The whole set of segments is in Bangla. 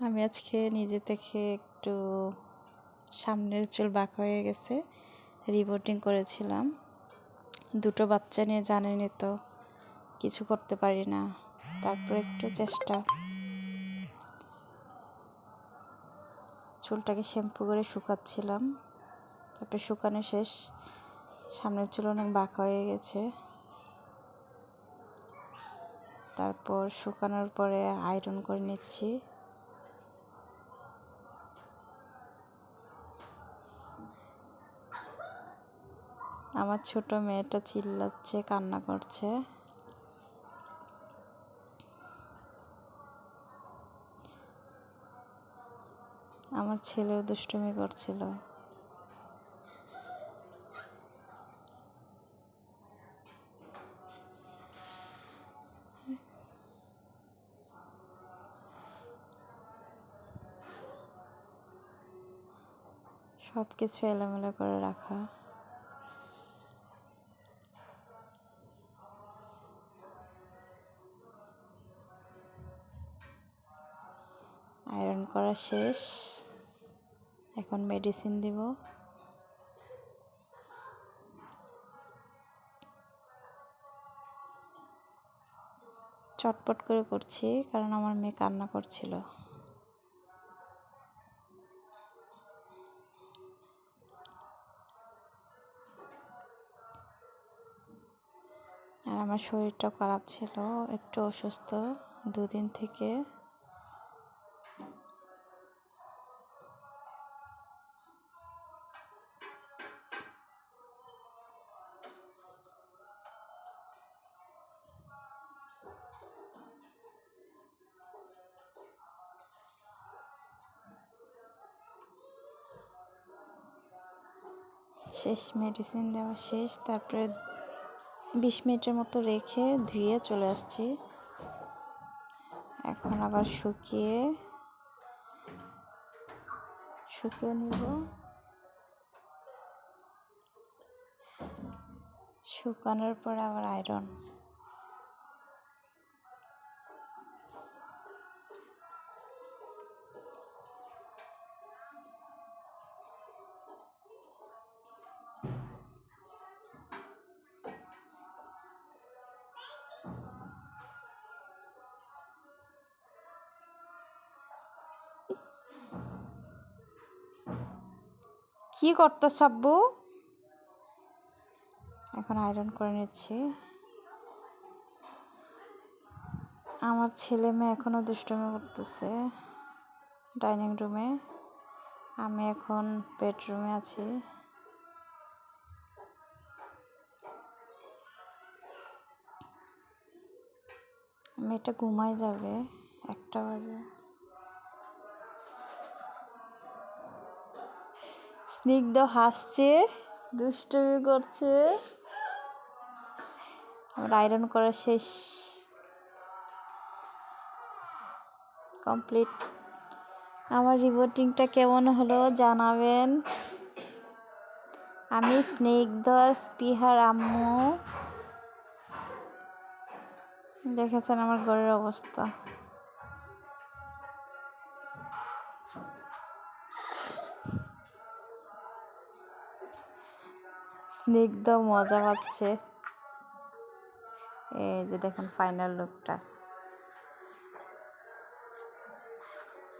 আমি আজকে নিজে থেকে একটু সামনের চুল বাঁকা হয়ে গেছে রিপোর্টিং করেছিলাম। দুটো বাচ্চা নিয়ে জানেনি তো, কিছু করতে পারি না, তারপর একটু চেষ্টা। চুলটাকে শ্যাম্পু করে শুকাচ্ছিলাম, তারপরে শুকানো শেষ, সামনের চুল অনেক বাঁকা হয়ে গেছে। তারপর শুকানোর পরে আয়রন করে নিচ্ছি। আমার ছোট মেয়েটা চিল্লাচ্ছে, কান্না করছে। আমার ছেলেও দুষ্টুমি করছিল। সব কিছু এলোমেলো করে রাখা। আয়রন করা শেষ। এখন মেডিসিন দিব। চটপট করে করছি, কারণ আমার মেয়ে কান্না করছিল। আর আমার শরীরটা খারাপ ছিল, একটু অসুস্থ, দুদিন থেকে। শেষ মেডিসিন দেওয়া শেষ, তারপরে বিশ মিনিটের মতো রেখে ধুয়ে চলে আসছি। এখন আবার শুকিয়ে শুকিয়ে নিব। শুকানোর পর আবার আয়রন কি করতো সাব্বু এখন আয়রন করে নিচ্ছি। আমার ছেলে মেয়ে এখনও দুষ্টুমি করতেছে ডাইনিং রুমে আমি এখন বেডরুমে আছি। মেয়েটা ঘুমাই যাবে একটা বাজে। স্নিগ্ধ হাসছে, দুষ্টুমি করছে। আমার আয়রন করা শেষ। কমপ্লিট আমার রিপোর্টিংটা কেমন হলো জানাবেন। আমি স্নিগ্ধ স্পিহার আম্মু। দেখেছেন আমার ঘরের অবস্থা। স্নিগ্ধ মজা পাচ্ছে। এই যে দেখেন ফাইনাল লুকটা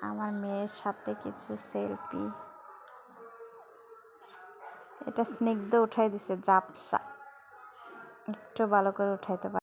আমার মেয়ের সাথে কিছু সেলফি এটা স্নিগ্ধ উঠাই দিছে, জাপসা। একটু ভালো করে উঠাইতে পারে।